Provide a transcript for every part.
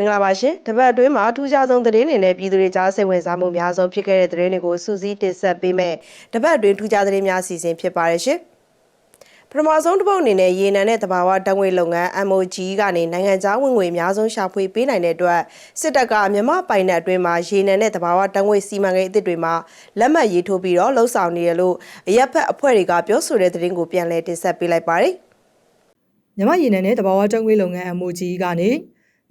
မင်္ဂလာပါရှင်တပတ်အတွင်းမှာထူးခြားဆုံးသတင်းတွေနဲ့ပြည်သူတွေကြားစိတ်ဝင်စားမှုအများဆုံးဖြစ်ခဲ့တဲ့သတင်းတွေကိုစူးစီးတင်ဆက်ပေးမယ်တပတ်အတွင်းထူးခြားသတင်းများအစီအစဉ်ဖြစ်ပါတယ်ရှင်ပထမဆုံးတစ်ပုတ်အနေနဲ့ရေနံနဲ့တဘာဝတံငွေလုပ်ငန်း MOG ကနေနိုင်ငံခြားဝင်ငွေအများဆုံးရှာဖွေပေးနိုင်တဲ့အတွက်စစ်တပ်ကမြန်မာပိုင်နယ်အတွင်းမှာရေနံနဲ့တဘာဝတံငွေစီမံကိန်းအသစ်တွေမှာလက်မှတ်ရေးထိုးပြီးတော့လှုပ်ဆောင်နေရလို့အရက်ဖက်အဖွဲ့တွေကပြောဆိုတဲ့သတင်းကိုပြန်လည်တင်ဆက်ပေးလိုက်ပါတယ်မြမရည်နယ်နဲ့တဘာဝတံငွေလုပ်ငန်း MOG ကနေ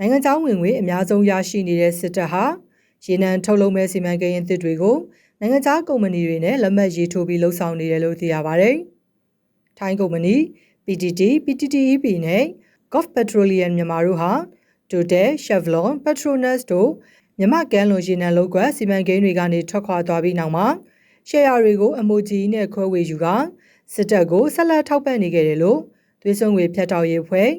နိုင်ငံခြားဝင်ငွေအများဆုံးရရှိနေတဲ့စစ်တပ်ဟာရေနံထုတ်လုပ်မဲ့စီမံကိန်းအသစ်တွေကိုနိုင်ငံခြားကုမ္ပဏီတွေနဲ့လက်မှတ်ရေးထိုးပြီးလှုပ်ဆောင်နေတယ်လို့သိရပါတယ်။ထိုင်းကုမ္ပဏီ PTT, PTTEP နဲ့ Gulf Petroleum မြန်မာတို့ဟာ Total, Chevron, Petronas တို့မြမကမ်းလွန်ရေနံလုပ်ကွက်စီမံကိန်းတွေကနေထွက်ခွာသွားပြီးနောက်မှာရှယ်ယာတွေကို MOG နဲ့ခွဲဝေယူကစစ်တပ်ကိုဆက်လက်ထောက်ပံ့နေခဲ့တယ်လို့သွေးစွန်ငွေဖြတ်တောက်ရေးဖွဲ့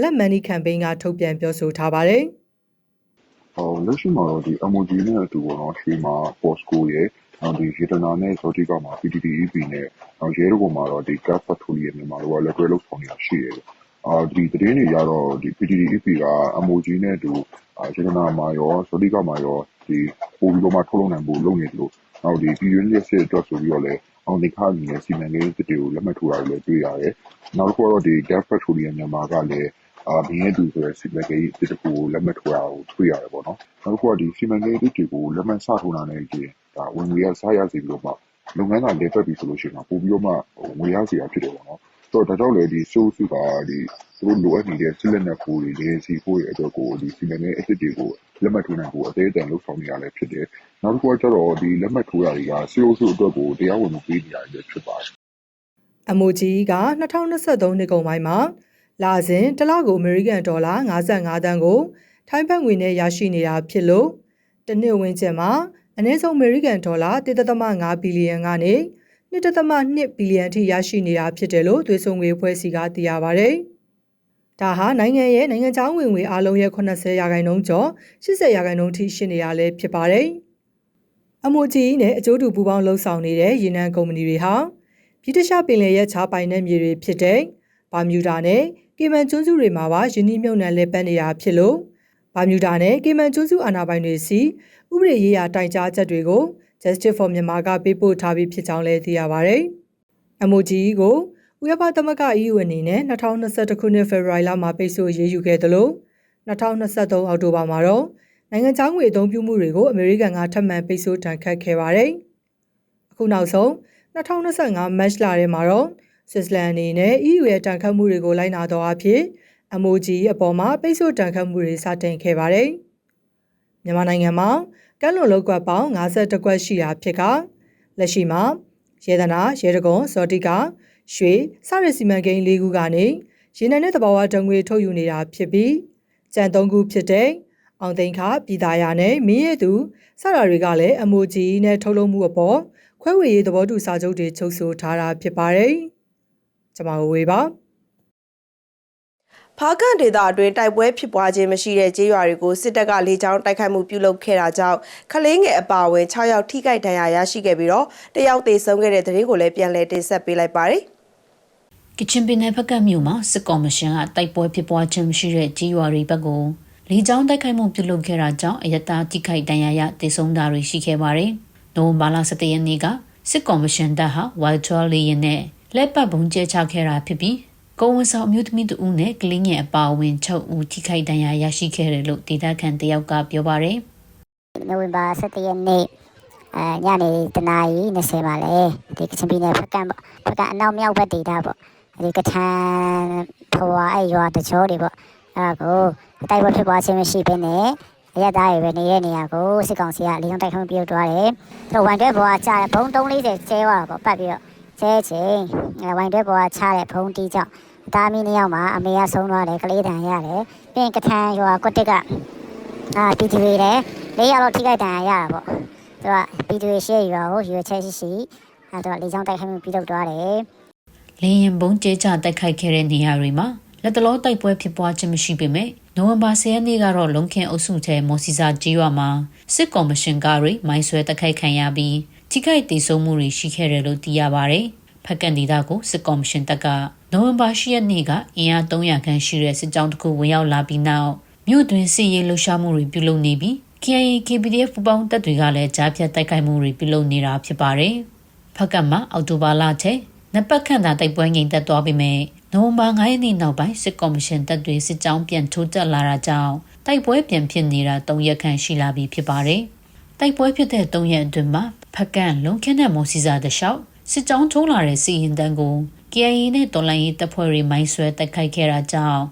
Black Money Campaign ကထုတ်ပြန်ပြောဆိုထားပါတယ်။ဟိုလက်ရှိမှာတော့ဒီ emoji နဲ့အတူပေါ့နော်ရှေ့မှာ Postco ရဲ့နောက်ဒီ Yetana နဲ့ Zotica မှာ PTTEP နဲ့နောက်ရဲတို့မှာတော့ဒီ Gas Petroleum မြန်မာတို့ကလက်တွဲလုပ်ဆောင်နေတာရှိတယ်။အာဒီသတင်းတွေကတော့ဒီ PTTEP က emoji နဲ့အတူအာ Yetana မှာရော Zotica မှာရောဒီပို့ပြီးတော့မှထုတ်လုပ်နိုင်ဖို့လုပ်နေတယ်လို့နောက်ဒီပြည်တွင်းရက်စစ်အတွက်ဆိုပြီးတော့လည်းအောင်ဒီခါအနေနဲ့စီမံကိန်းအသစ်တွေကိုလက်မှတ်ထိုးတာတွေလည်းတွေ့ရတယ်။နောက်တစ်ခုကတော့ဒီ Gas Petroleum မြန်မာကလည်းအာ ဘင်းရဲ့သူဆိုတဲ့ စီမံကိန်းအသစ်တစ်ခုကို လက်မှတ်ထိုးတာကို တွေ့ရတယ်ပေါ့နော်။နောက်တစ်ခုက ဒီစီမံကိန်းအသစ်တွေကို လက်မှတ်စထိုးတာနဲ့ဒီဒါဝင်ငွေရစရစီပြီးတော့မှ လုပ်ငန်းသာလက်ပတ်ပြီးဆိုလို့ရှိရင်တော့ပို့ပြီးတော့မှ ငွေရစီရဖြစ်တယ်ပေါ့နော်။ဆိုတော့ဒါကြောင့်လည်းဒီစိုးစုကဒီသူတို့လိုအပ်နေတဲ့ စစ်လက်နက်ကိုတွေလေစီဖို့ရဲ့အတွက်ကို ဒီစီမံကိန်းအသစ်တွေကို လက်မှတ်ထိုးနိုင်ဖို့ အသေးအတန် လုပ်ဆောင်နေရလဲဖြစ်တယ်။နောက်တစ်ခုကကျတော့ ဒီလက်မှတ်ထိုးတာတွေကစိုးစုအတွက်ကို တရားဝင်မှုပေးနေရတယ်ဖြစ်ပါတယ်။ MOG က2023နှစ်ကုန်ပိုင်းမှာ လာစဉ်တစ်လကိုအမေရိကန်ဒေါ်လာ55တန်းကိုထိုင်းဘတ်ငွေနဲ့ရရှိနေတာဖြစ်လို့တစ်နှစ်ဝန်းကျင်မှာအနည်းဆုံးအမေရိကန်ဒေါ်လာ1.5ဘီလီယံကနေ1.2ဘီလီယံထိရရှိနေတာဖြစ်တယ်လို့သွေးစွန်ငွေဖွဲ့စည်းကသိရပါဗျ။ဒါဟာနိုင်ငံရဲ့နိုင်ငံခြားဝင်ငွေအလုံးရဲ့80ရာခိုင်နှုန်းကျော်80ရာခိုင်နှုန်းထိရှိနေရလဲဖြစ်ပါတယ်။ MOG နဲ့အကျိုးတူပူးပေါင်းလှုပ်ဆောင်နေတဲ့ရေနံကုမ္ပဏီတွေဟာပြည်တခြားပင်လယ်ရဲ့ခြားပိုင်တဲ့မြေတွေဖြစ်တဲ့ဘာမြူဒါနဲ့ ကေမန်ကျွန်းစုတွေမှာပါယင်းနှိမ့်မြုပ်နှံလဲပတ်နေတာဖြစ်လို့ဘာမြူဒါနဲ့ကေမန်ကျွန်းစုအာဏာပိုင်တွေစီဥပဒေရေးရာတိုင်ကြားချက်တွေကို Justice for Myanmar ကပေးပို့ထားပြီးဖြစ်ကြောင်းလည်းသိရပါဗျ။ MOG ကိုဥရောပသမဂ္ဂ EU အနေနဲ့2021ခုနှစ်ဖေဖော်ဝါရီလမှာပိတ်ဆို့ရေးယူခဲ့သလို2023အောက်တိုဘာမှာတော့နိုင်ငံခြားငွေအသုံးပြုမှုတွေကိုအမေရိကန်ကထပ်မံပိတ်ဆို့တန်ခတ်ခဲ့ပါတယ်။အခုနောက်ဆုံး2025မတ်လထဲမှာတော့ ဆွစ်ဇာလန်အနေနဲ့ EU ရဲ့တန်ခတ်မှုတွေကိုလိုက်နာတော့အဖြစ် MOG အပေါ်မှာပိတ်ဆို့တန်ခတ်မှုတွေစတင်ခဲ့ပါတယ်။မြန်မာနိုင်ငံမှာကမ်းလွန်လောက်ကွက်ပေါင်း52ကွက်ရှိတာဖြစ်ကလက်ရှိမှာရေဒနာရေတကွန်စောတိကရွှေစရစီမံကိန်း၄ခုကနေရေနံနဲ့တဘာဝတံငွေထုတ်ယူနေတာဖြစ်ပြီးကြံ၃ခုဖြစ်တဲ့အောင်သိန်းခပြည်သားရနဲ့မင်းရဲ့သူစတာတွေကလည်း MOG နဲ့ထုတ်လုပ်မှုအပေါ်ခွဲဝေရေးသဘောတူစာချုပ်တွေချုပ်ဆိုထားတာဖြစ်ပါတယ်။ ကျွန်မဝေပါ။ဖားကန်ဒေသအတွင်းတိုက်ပွဲဖြစ်ပွားခြင်းမရှိတဲ့ကျေးရွာတွေကိုစစ်တပ်ကလေကြောင်းတိုက်ခိုက်မှုပြုလုပ်ခဲ့တာကြောင့်ခလင်းငယ်အပါအဝင်6ယောက်ထိခိုက်ဒဏ်ရာရရှိခဲ့ပြီးတော့တယောက်သေဆုံးခဲ့တဲ့တဲ့ရင်ကိုလည်းပြန်လည်တင်ဆက်ပေးလိုက်ပါတယ်ကချင်ပြည်နယ်ဘက်ကမြို့မှာစစ်ကော်မရှင်ကတိုက်ပွဲဖြစ်ပွားခြင်းမရှိတဲ့ကြီးရွာတွေဘက်ကိုလေကြောင်းတိုက်ခိုက်မှုပြုလုပ်ခဲ့တာကြောင့်အယက်သားထိခိုက်ဒဏ်ရာရဒေဆုံးတာတွေရှိခဲ့ပါတယ်။နိုဝင်ဘာလ17ရက်နေ့ကစစ်ကော်မရှင်တပ်ဟာ Wild 12လေယာဉ်နဲ့ လက်ပတ်ပုံကျဲချခဲ့တာဖြစ်ပြီးကိုဝန်ဆောင်အမျိုးသမီးတဦးနဲ့ကလင်းငယ်အပါအဝင်6ဦးထိခိုက်ဒဏ်ရာရရှိခဲ့တယ်လို့ဒေသခံတယောက်ကပြောပါတယ်နိုဝင်ဘာ17ရက်နေ့အဲညနေတနာရီ20မှာလဲဒီကချင်ပြည်နယ်ဖက်ကပေါ့ဖက်ကအနောက်မြောက်ဘက်ဒေသပေါ့ဒီကထန်ဖွာအဲရွာတချို့တွေပေါ့အဲကိုတိုက်ပွဲဖြစ်ပွားခြင်းမရှိဘဲနဲ့အရသားတွေပဲနေတဲ့နေရာကိုစစ်ကောင်စီကလေကြောင်းတိုက်ခိုက်ပြုတ်သွားတယ်သူတို့ဝန်တွဲဘောကချတယ်ဘုံ340ကျဲသွားတာပေါ့ပတ်ပြီးတော့ ကျဲချင်းဝန်တွဲဘောကချတဲ့ဘုံတီးကြောင့်အသားမီးနှစ်ယောက်မှာအမေကဆုံးသွားတယ်ကလေးတန်ရတယ်ပြီးရင်ကထန်ရွာကွတ်တက်ကအာပီတီဗီလည်းလေးယောက်တော့ထိခိုက်ဒဏ်ရာရတာပေါ့သူကပီတီဗီရှေ့ရွာကိုရွေချက်ရှိရှိအဲတော့လေကြောင်းတိုက်ခိုက်မှုပြုလုပ်သွားတယ်။လေရင်ပုံကျဲချတိုက်ခိုက်ခဲ့တဲ့နေရာတွေမှာလက်တလောတိုက်ပွဲဖြစ်ပွားခြင်းမရှိပေမဲ့နိုဝင်ဘာ10ရက်နေ့ကတော့လုံခင်အုပ်စုထဲမော်စီစာကြီးရွာမှာစစ်ကော်မရှင်ကားတွေမိုင်းဆွဲတိုက်ခိုက်ခံရပြီး ထိခိုက်ဒေဆုံးမှုတွေရှိခဲ့တယ်လို့သိရပါဗျ။ဖက်ကန်ဒေတာကိုစစ်ကော်မရှင်တပ်ကနိုဝင်ဘာ10ရက်နေ့ကအင်အား300ခန့်ရှိတဲ့စစ်ကြောင်းတစ်ခုဝင်ရောက်လာပြီးနောက်မမြို့တွင်စစ်ရေးလှုပ်ရှားမှုတွေပြုလုပ်နေပြီး KIA KPDF ပူးပေါင်းတပ်တွေကလည်းကြားဖြတ်တိုက်ခိုက်မှုတွေပြုလုပ်နေတာဖြစ်ပါတယ်။ဖက်ကတ်မှာအော်တိုဘာလထဲနှစ်ပတ်ခန့်သာတိုက်ပွဲငြိမ်သက်သွားပြီမဲ့နိုဝင်ဘာ9ရက်နေ့နောက်ပိုင်းစစ်ကော်မရှင်တပ်တွေစစ်ကြောင်းပြန်ထိုးတက်လာတာကြောင့်တိုက်ပွဲပြန်ဖြစ်နေတာ၃ရက်ခန့်ရှိလာပြီဖြစ်ပါတယ်။ တိုက်ပွဲဖြစ်တဲ့၃ရက်အတွင်းမှာဖက်ကန့်လုံခင်းတဲ့မော်စီစာတလျှောက်စစ်ကြောင်းထိုးလာတဲ့စီရင်တန်းကို KIA နဲ့တော်လိုင်းရေးတပ်ဖွဲ့တွေမိုင်းဆွဲတိုက်ခိုက်ခဲ့တာကြောင့်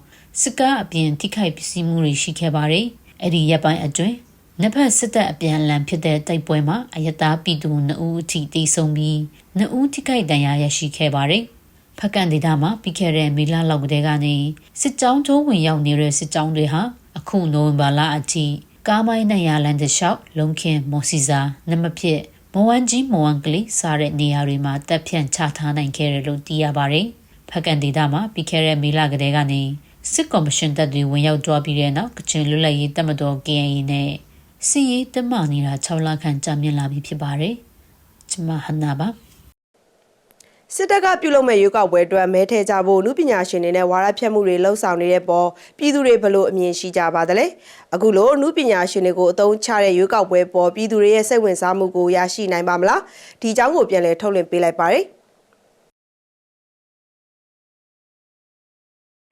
စစ်ကားအပြင်ထိခိုက်ပစ္စည်းမှုတွေရှိခဲ့ပါတယ်။အဲ့ဒီရပ်ပိုင်းအတွင်းနှစ်ဖက်စစ်တပ်အပြန်အလှန်ဖြစ်တဲ့တိုက်ပွဲမှာအယက်သားပြည်သူ2ဦးအထိတိဆုံးပြီး2ဦးထိခိုက်ဒဏ်ရာရရှိခဲ့ပါတယ်။ဖက်ကန်ဒေတာမှာပြီးခဲ့တဲ့မေလလောက်ကတည်းကနေစစ်ကြောင်းထိုးဝင်ရောက်နေတဲ့စစ်ကြောင်းတွေဟာအခုနိုဝင်ဘာလအထိ ကားမိုင်းနဲ့ရလန်တလျှောက်လုံခင်းမော်စီစာနမဖြစ်မဝမ်ကြီးမဝမ်ကလေးစားတဲ့နေရာတွေမှာတပ်ဖြန့်ချထားနိုင်ခဲ့တယ်လို့သိရပါတယ်။ဖက်ကန်ဒေတာမှာပြီးခဲ့တဲ့မေလကတည်းကနေစစ်ကော်မရှင်တပ်တွေဝင်ရောက်ကြွားပြီးတဲ့နောက်ကချင်လွတ်လပ်ရေးတပ်မတော် KNY နဲ့စီရေးတမနေတာ6လခန့်ကြာမြင့်လာပြီဖြစ်ပါတယ်။ကျမဟနာပါ စစ်တပ်ကပြုလုပ်မဲ့ရွေးကောက်ပွဲအတွက်မဲထဲကြဖို့လူပညာရှင်တွေနဲ့ဝါရဖြတ်မှုတွေလှုံ့ဆော်နေတဲ့ပေါ်ပြည်သူတွေဘလို့အမြင်ရှိကြပါသလဲအခုလိုလူပညာရှင်တွေကိုအသုံးချတဲ့ရွေးကောက်ပွဲပေါ်ပြည်သူတွေရဲ့စိတ်ဝင်စားမှုကိုရရှိနိုင်ပါမလားဒီအကြောင်းကိုပြန်လည်ထုတ်လွှင့်ပေးလိုက်ပါတယ်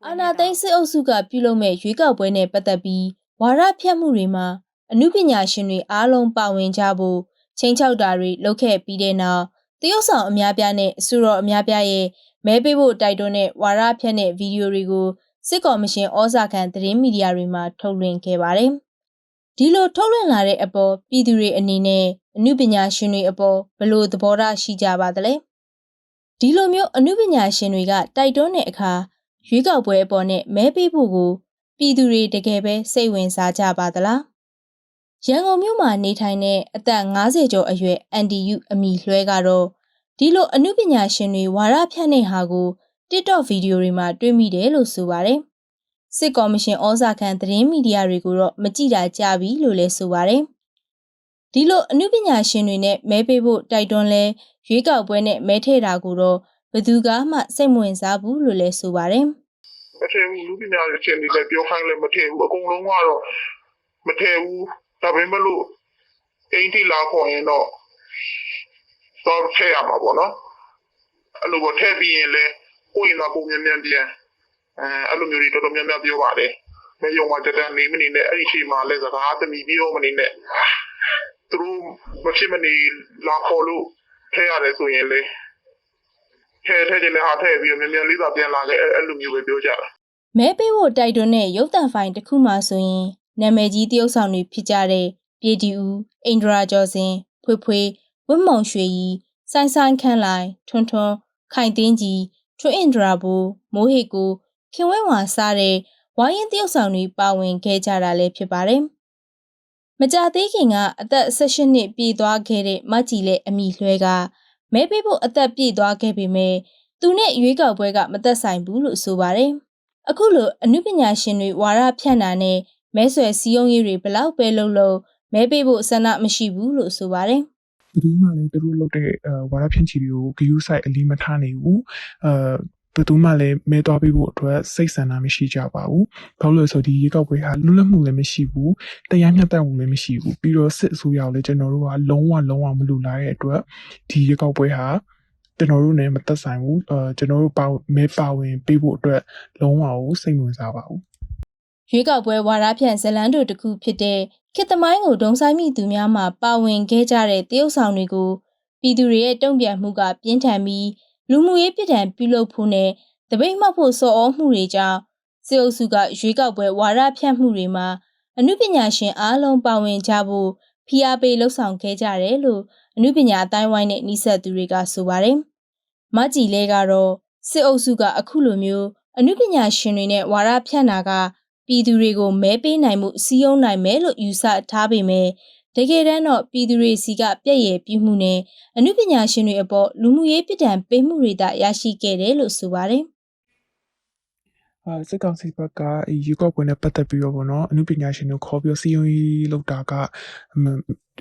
အာနာသိန်းစစ်အုပ်စုကပြုလုပ်မဲ့ရွေးကောက်ပွဲနဲ့ပတ်သက်ပြီးဝါရဖြတ်မှုတွေမှာအမှုပညာရှင်တွေအားလုံးပါဝင်ကြဖို့ချိန်ချောက်တာတွေလုပ်ခဲ့ပြီးတဲ့နောက် တရုတ်ဆောင်အများပြားနဲ့အစိုးရအများပြားရဲ့မဲပေးဖို့တိုက်တွန်းတဲ့ဝါရဖြတ်တဲ့ဗီဒီယိုတွေကိုစစ်ကော်မရှင်ဩဇာခံသတင်းမီဒီယာတွေမှာထုတ်လွှင့်ခဲ့ပါတယ်။ဒီလိုထုတ်လွှင့်လာတဲ့အပေါ်ပြည်သူတွေအနေနဲ့အမှုပညာရှင်တွေအပေါ်ဘယ်လိုသဘောထားရှိကြပါသလဲ။ဒီလိုမျိုးအမှုပညာရှင်တွေကတိုက်တွန်းတဲ့အခါရွေးကောက်ပွဲအပေါ်နဲ့မဲပေးဖို့ကိုပြည်သူတွေတကယ်ပဲစိတ်ဝင်စားကြပါသလား ရန်ကုန်မြို့မှာနေထိုင်တဲ့အသက်50ကျော်အရွယ် NDU အမိလွှဲကတော့ဒီလိုအမှုပညာရှင်တွေဝါရဖြန့်တဲ့ဟာကို TikTok ဗီဒီယိုတွေမှာတွေ့မိတယ်လို့ဆိုပါတယ်စစ်ကော်မရှင်ဩဇာခံသတင်းမီဒီယာတွေကိုတော့မကြည့်တာကြပြီလို့လည်းဆိုပါတယ်ဒီလိုအမှုပညာရှင်တွေနဲ့မဲပေးဖို့တိုက်တွန်းလဲရွေးကောက်ပွဲနဲ့မဲထည့်တာကိုတော့ဘယ်သူကမှစိတ်မဝင်စားဘူးလို့လည်းဆိုပါတယ်မထည့်ဘူးလူပညာရှင်တွေလည်းပြောခိုင်းလည်းမထည့်ဘူးအကုန်လုံးကတော့မထည့်ဘူး ဒါပေမဲ့လို့အိမ်ထိလာခေါ်ရင်တော့တော့ထည့်ရမှာပေါ့နော်အဲ့လိုပေါ့ထည့်ပြီးရင်လည်းကိုယ့်ရင်ကပုံမြန်မြန်ပြန်အဲအဲ့လိုမျိုးတွေတော်တော်များများပြောပါတယ်မယုံမှတတန်နေမနေနဲ့အဲ့ဒီအချိန်မှာလည်းစကားသမီးပြောမနေနဲ့သူတို့မဖြစ်မနေလာခေါ်လို့ထည့်ရတယ်ဆိုရင်လေထည့်ထည့်ခြင်းနဲ့ဟာထည့်ပြီးတော့မြန်မြန်လေးသာပြန်လာခဲ့အဲ့အဲ့လိုမျိုးပဲပြောကြတာမဲပေးဖို့တိုက်တွန်းတဲ့ရုပ်သံဖိုင်တစ်ခုမှဆိုရင် နာမည်ကြီးတရုတ်ဆောင်တွေဖြစ်ကြတဲ့ပြည်တီဦးအိန္ဒရာကျော်စင်ဖွေဖွေဝင်းမောင်ရွှေရီဆိုင်ဆိုင်ခန့်လိုက်ထွန်းထွန်းခိုင်တင်းကြီးထွန်းအင်ဒရာဘူမိုးဟေကိုခင်ဝဲဝါစားတဲ့ဝိုင်းရင်တရုတ်ဆောင်တွေပါဝင်ခဲ့ကြတာလည်းဖြစ်ပါတယ်။မကြသေးခင်ကအသက်16နှစ်ပြည့်သွားခဲ့တဲ့မကြည်လက်အမိလွှဲကမဲပေးဖို့အသက်ပြည့်သွားခဲ့ပေမဲ့သူနဲ့ရွေးကောက်ပွဲကမသက်ဆိုင်ဘူးလို့ဆိုပါတယ်။အခုလိုအမှုပညာရှင်တွေဝါရဖြန့်တာနဲ့ မဲဆွယ်စည်းရုံးရေးတွေဘလောက်ပဲလုပ်လို့မဲပေးဖို့ဆန္ဒမရှိဘူးလို့ဆိုပါတယ်။ဘယ်သူမှလည်းသူတို့လုပ်တဲ့အဲဝါရဖြန့်ချီတွေကိုဂယူးဆိုင်အလေးမထားနိုင်ဘူးအဲဘယ်သူမှလည်းမဲသွားပေးဖို့အတွက်စိတ်ဆန္ဒမရှိကြပါဘူးဘာလို့လဲဆိုတော့ဒီရေကောက်ပွဲဟာလွတ်လပ်မှုလည်းမရှိဘူးတရားမျှတမှုလည်းမရှိဘူးပြီးတော့စစ်အစိုးရကိုလည်းကျွန်တော်တို့ကလုံးဝလုံးဝမလိုလားတဲ့အတွက်ဒီရေကောက်ပွဲဟာကျွန်တော်တို့နဲ့မသက်ဆိုင်ဘူးအဲကျွန်တော်တို့ပါမဲပါဝင်ပေးဖို့အတွက်လုံးဝကိုစိတ်ဝင်စားပါဘူး ရွေးကောက်ပွဲဝါရဖြန့်ဇလန်းတို့တစ်ခုဖြစ်တဲ့ခေတ်သမိုင်းကိုဒုံဆိုင်မိသူများမှပါဝင်ခဲ့ကြတဲ့တရုတ်ဆောင်တွေကိုပြည်သူတွေရဲ့တုံ့ပြန်မှုကပြင်းထန်ပြီးလူမှုရေးပြည်ထန်ပြုလုပ်ဖို့နဲ့တပိတ်မှောက်ဖို့စော်ဩမှုတွေကြောင့်စေအုပ်စုကရွေးကောက်ပွဲဝါရဖြန့်မှုတွေမှာအမှုပညာရှင်အားလုံးပါဝင်ကြဖို့ဖိအားပေးလှုံ့ဆော်ခဲ့ကြတယ်လို့အမှုပညာအတိုင်းဝိုင်းနဲ့နှိဆက်သူတွေကဆိုပါတယ်။မကြည်လဲကတော့စစ်အုပ်စုကအခုလိုမျိုးအမှုပညာရှင်တွေနဲ့ဝါရဖြန့်တာက ပြည်သူတွေကိုမဲပေးနိုင်မှုစီးရုံးနိုင်မယ်လို့ယူဆထားပေမဲ့တကယ်တမ်းတော့ပြည်သူတွေစီကပြည့်ရည်ပြုမှုနဲ့အမှုပညာရှင်တွေအပေါ်လူမှုရေးပြည်တံပေးမှုတွေသာရရှိခဲ့တယ်လို့ဆိုပါတယ် အာစစ်ကောင်စီဘက်ကဒီယူကော့ပွဲနဲ့ပတ်သက်ပြီးတော့ဗောနော်အမှုပညာရှင်တို့ခေါ်ပြီးတော့စီယုံကြီးလောက်တာကအမှ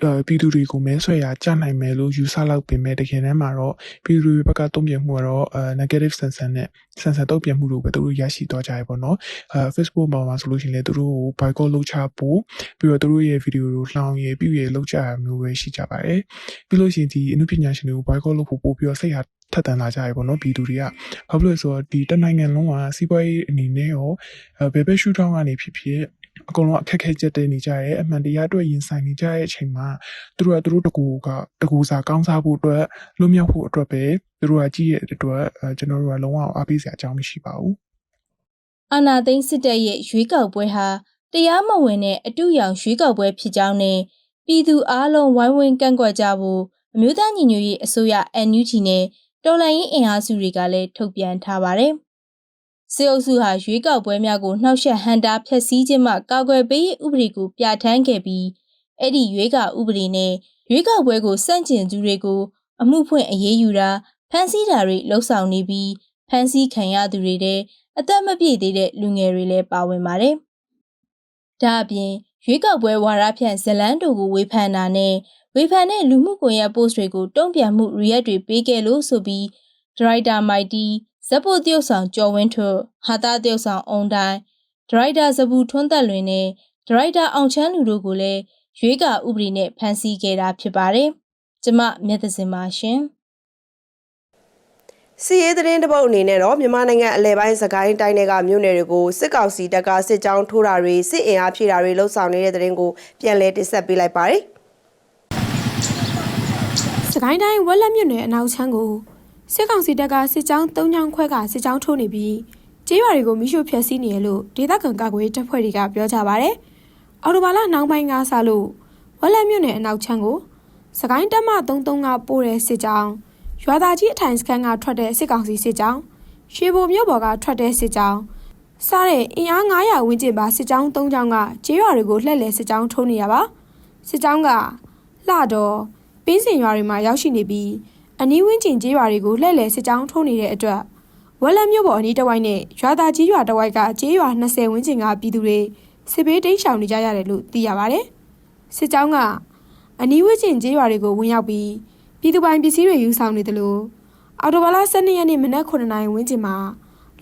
အဲပြည်သူတွေကိုမဲဆွဲရာကြနိုင်မယ်လို့ယူဆလောက်ပင်မဲ့တကယ်တမ်းမှာတော့ပြည်သူတွေဘက်ကတုံ့ပြန်မှုကတော့အဲ negative sensor နဲ့ sensor တုံ့ပြန်မှုတို့ပဲသူတို့ရရှိသွားကြရပေါ့နော်အဲ Facebook ပေါ်မှာဆိုလို့ရှိရင်လည်းသူတို့ကို boycott လုပ်ချဖို့ပြီးတော့သူတို့ရဲ့ဗီဒီယိုကိုလှောင်ရည်ပြုရည်လုပ်ကြရမျိုးပဲရှိကြပါတယ်ပြီးလို့ရှိရင်ဒီအမှုပညာရှင်တွေကို boycott လုပ်ဖို့ပို့ပြီးတော့စိတ်ဟာ ထက်သန်လာကြရပေါ့နော်ပြည်သူတွေကဘာဖြစ်လို့လဲဆိုတော့ဒီတနိုင်ငံလုံးကစီးပွားရေးအနေနဲ့ရောအဲဘယ်ဘက်ရှုထောင့်ကနေဖြစ်ဖြစ်အကုန်လုံးအခက်အခဲကြက်တဲနေကြရဲအမှန်တရားအတွက်ရင်ဆိုင်နေကြတဲ့အချိန်မှာသူတို့ကသူတို့တကူကတကူစာကောင်းစားဖို့အတွက်လွတ်မြောက်ဖို့အတွက်ပဲသူတို့ကကြည့်ရတဲ့အတွက်အဲကျွန်တော်တို့ကလုံးဝအားပေးစရာအကြောင်းမရှိပါဘူးအာနာသိန်းစစ်တပ်ရဲ့ရွေးကောက်ပွဲဟာတရားမဝင်တဲ့အတူရောင်ရွေးကောက်ပွဲဖြစ်ကြောင်းနဲ့ပြည်သူအားလုံးဝိုင်းဝန်းကန့်ကွက်ကြဖို့အမျိုးသားညီညွတ်ရေးအစိုးရ NUG နဲ့ တော်လှန်ရေးအင်အားစုတွေကလည်းထုတ်ပြန်ထားပါတယ်။စစ်အုပ်စုဟာရွေးကောက်ပွဲများကိုနှောက်ယှက်ဟန်တာဖျက်ဆီးခြင်းမှကာကွယ်ပေးရေးဥပဒေကိုပြဋ္ဌာန်းခဲ့ပြီးအဲ့ဒီရွေးကောက်ဥပဒေနဲ့ရွေးကောက်ပွဲကိုစန့်ကျင်သူတွေကိုအမှုဖွင့်အရေးယူတာဖမ်းဆီးတာတွေလှုပ်ဆောင်နေပြီးဖမ်းဆီးခံရသူတွေတဲ့အသက်မပြည့်သေးတဲ့လူငယ်တွေလည်းပါဝင်ပါတယ်။ဒါအပြင်ရွေးကောက်ပွဲဝါရဖြန့်ဇလန်းတို့ကိုဝေဖန်တာနဲ့ ဝေဖန်တဲ့လူမှုကွန်ရက် post တွေကိုတုံ့ပြန်မှု react တွေပေးခဲ့လို့ဆိုပြီးဒရိုက်တာမိုက်တီဇက်ဖို့တရုတ်ဆောင်ကျော်ဝင်းထွတ်ဟာတာတရုတ်ဆောင်အုံတိုင်းဒရိုက်တာဇဘူထွန်းသက်လွင်နဲ့ဒရိုက်တာအောင်ချမ်းလူတို့ကိုလည်းရွေးကောက်ဥပဒေနဲ့ဖမ်းဆီးခဲ့တာဖြစ်ပါတယ်။ကျမမျက်သစင်ပါရှင်။စီရေးသတင်းတစ်ပုတ်အနေနဲ့တော့မြန်မာနိုင်ငံအလဲပိုင်းစကိုင်းတိုင်းတွေကမြို့နယ်တွေကိုစစ်ကောင်စီတပ်ကစစ်ကြောင်းထိုးတာတွေစစ်အင်အားဖြည့်တာတွေလှုပ်ဆောင်နေတဲ့သတင်းကိုပြန်လည်တင်ဆက်ပေးလိုက်ပါတယ်။ စကိုင်းတိုင်းဝက်လက်မြို့နယ်အနောက်ချမ်းကိုစစ်ကောင်စီတပ်ကစစ်ကြောင်း၃ချောင်းခွဲကစစ်ကြောင်းထိုးနေပြီးကျေးရွာတွေကိုမိရှို့ဖျက်ဆီးနေရလို့ဒေသခံကာကွယ်တပ်ဖွဲ့တွေကပြောကြပါဗျ။အော်တိုဘာလနှောင်းပိုင်းကစလို့ဝက်လက်မြို့နယ်အနောက်ချမ်းကိုစကိုင်းတပ်မ33ကပို့တဲ့စစ်ကြောင်းရွာသားကြီးအထိုင်စခန်းကထွက်တဲ့စစ်ကောင်စီစစ်ကြောင်းရွှေဘိုမြို့ပေါ်ကထွက်တဲ့စစ်ကြောင်းစားတဲ့အင်အား900ဝန်းကျင်ပါစစ်ကြောင်း၃ကြောင်းကကျေးရွာတွေကိုလှည့်လည်စစ်ကြောင်းထိုးနေရပါစစ်ကြောင်းကလှတော့ ပင်းစင်ရွာတွေမှာရောက်ရှိနေပြီးအနီးဝန်းကျင်ကျေးရွာတွေကိုလှည့်လည်စစ်ကြောင်းထိုးနေတဲ့အတွက်ဝက်လက်မြို့ပေါ်အနီးတစ်ဝိုက်နဲ့ရွာသားကြီးရွာတစ်ဝိုက်ကကျေးရွာ20ဝန်းကျင်ကပြည်သူတွေစစ်ဘေးတိမ်းရှောင်နေကြရတယ်လို့သိရပါတယ်စစ်ကြောင်းကအနီးဝန်းကျင်ကျေးရွာတွေကိုဝင်ရောက်ပြီးပြည်သူပိုင်ပစ္စည်းတွေယူဆောင်နေတယ်လို့အော်တိုဘာလ12ရက်နေ့မနက်9:00နာရီဝန်းကျင်မှာ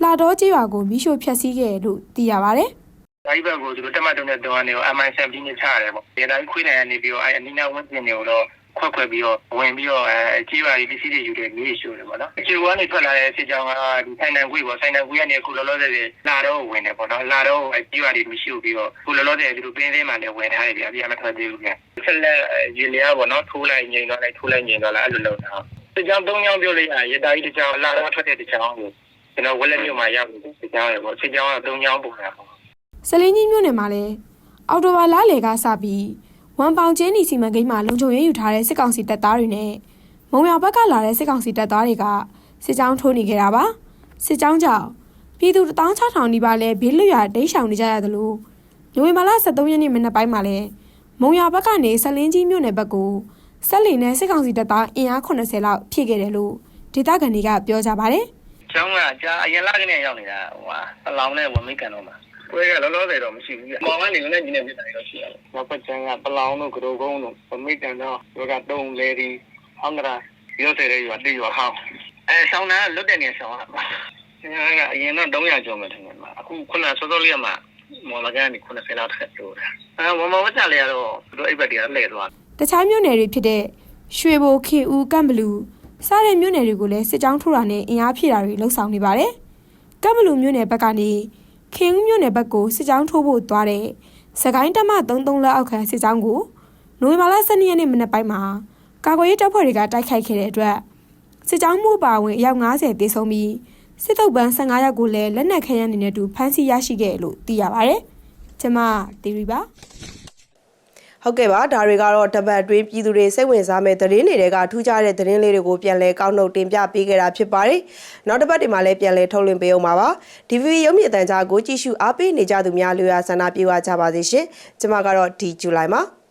လာတော့ကျေးရွာကိုမိရှို့ဖျက်ဆီးခဲ့တယ်လို့သိရပါတယ်။အဲဒီဘက်ကိုသူတို့တက်မှတ်တုံးတဲ့တုံးကနေကို MI17 နဲ့ချရတယ်ပေါ့။ဒီတိုင်းခွေးနိုင်ကနေပြီးတော့အဲအနီးနားဝန်းကျင်တွေကိုတော့ ခွက်ခွက်ပြီးတော့ဝင်ပြီးတော့အဲကြေးရွာကြီးပစ္စည်းတွေယူတယ်မြေရှို့တယ်ပေါ့နော်။အခြေကနေထွက်လာတဲ့စစ်ကြောင်းကဒီဆိုင်တန်ခွေးပေါ့ဆိုင်တန်ခွေးကနေအခုလောလောဆယ်လာတော့ဝင်တယ်ပေါ့နော်။လာတော့အဲကြေးရွာတွေမရှိဘူးပြီးတော့အခုလောလောဆယ်သူတို့ပင်းသေးမှလည်းဝင်ထားတယ်ဗျာ။ပြမထွက်သေးဘူးဗျာ။ဆက်လက်ရေလျားပေါ့နော်ထိုးလိုက်ငိန်တော့လိုက်ထိုးလိုက်ငိန်တော့လိုက်အဲ့လိုလုပ်တာ။စစ်ကြောင်း၃ကြောင်းပြောလိုက်ရရတာကြီးတစ်ကြောင်းလာတော့ထွက်တဲ့တစ်ကြောင်းကိုကျွန်တော်ဝက်လက်မြို့မှာရောက်ပြီးစစ်ကြောင်းရပေါ့စစ်ကြောင်းက၃ကြောင်းပုံတာပေါ့။စလင်းကြီးမြို့နယ်မှာလည်းအော်တိုဘာလလေကစပြီး ဝမ်ပေါင်ကျင်းနီစီမံကိန်းမှာလုံခြုံရေးယူထားတဲ့စစ်ကောင်စီတပ်သားတွေနဲ့မုံရွာဘက်ကလာတဲ့စစ်ကောင်စီတပ်သားတွေကစစ်ကြောင်းထိုးနေကြတာပါ။စစ်ကြောင်းကြောင့်ပြည်သူ16000နီးပါးလဲဘေးလွတ်ရာတိမ်းရှောင်နေကြရသလိုနိုဝင်ဘာလ23ရက်နေ့မနက်ပိုင်းမှာလဲမုံရွာဘက်ကနေစလင်းကြီးမြို့နယ်ဘက်ကိုဆက်လီနဲ့စစ်ကောင်စီတပ်သားအင်အား80လောက်ဖြည့်ခဲ့တယ်လို့ဒေသခံတွေကပြောကြပါတယ်ကျောင်းကကြာအရင်လကနေရောက်နေတာဟိုဟာအလောင်းနဲ့ဝမိကန်တော့မှာ ပွဲကလောလောဆယ်တော့မရှိဘူးပြ။မောင်ကနေလည်းညီနေပြတာတော့ရှိရတယ်။နောက်ပတ်ချမ်းကပလောင်တို့ကရုကုန်းတို့ဝမိကန်တော့ဒီကတုံးလေဒီအင်္ဂရာရုပ်စဲရဲရွာတိရွာဟောင်းအဲဆောင်းနာလွတ်တဲ့နေဆောင်းက။ညာကအရင်တော့300ကျော်မှထင်တယ်မှာအခုခုနစောစောလေးကမှမော်လကန်ကနေ90လောက်ထက်လို့တာ။အဲဝမဝတ်ချလေရတော့သူတို့အိပ်ဘက်တွေကလှည့်သွား။တခြားမြို့နယ်တွေဖြစ်တဲ့ရွှေဘိုခေဦးကမ်ဘလူစတဲ့မြို့နယ်တွေကိုလည်းစစ်ကြောင်းထိုးတာနဲ့အင်အားဖြည့်တာတွေလှုပ်ဆောင်နေပါတယ်။ကမ်ဘလူမြို့နယ်ဘက်ကနေ ခေဦးမြို့နယ်ဘက်ကိုစစ်ကြောင်းထိုးဖို့သွားတဲ့စကိုင်းတပ်မ33လက်အောက်ခံစစ်ကြောင်းကိုနိုဝင်ဘာလ12ရက်နေ့မနက်ပိုင်းမှာကာကွယ်ရေးတပ်ဖွဲ့တွေကတိုက်ခိုက်ခဲ့တဲ့အတွက်စစ်ကြောင်းမှုပါဝင်အယောက်90တေဆုံးပြီးစစ်တုပ်ပန်း15ယောက်ကိုလည်းလက်နက်ခဲယမ်းအနေနဲ့တူဖမ်းဆီးရရှိခဲ့တယ်လို့သိရပါတယ်။ကျွန်မတီရီပါ ဟုတ်ကဲ့ပါဒါတွေကတော့တပတ်အတွင်းပြည်သူတွေစိတ်ဝင်စားမဲ့သတင်းတွေကထူးခြားတဲ့သတင်းလေးတွေကိုပြန်လည်ကောက်နှုတ်တင်ပြပေးခဲ့တာဖြစ်ပါတယ်။နောက်တစ်ပတ်ဒီမှာလည်းပြန်လည်ထုတ်လွှင့်ပေးအောင်ပါပါ။ DVB ရုပ်မြင်သံကြားကိုကြည့်ရှုအားပေးနေကြသူများလူရဆန္ဒပြေဝကြပါစေရှင်။ကျွန်မကတော့ဒီဇူလိုင်ပါ။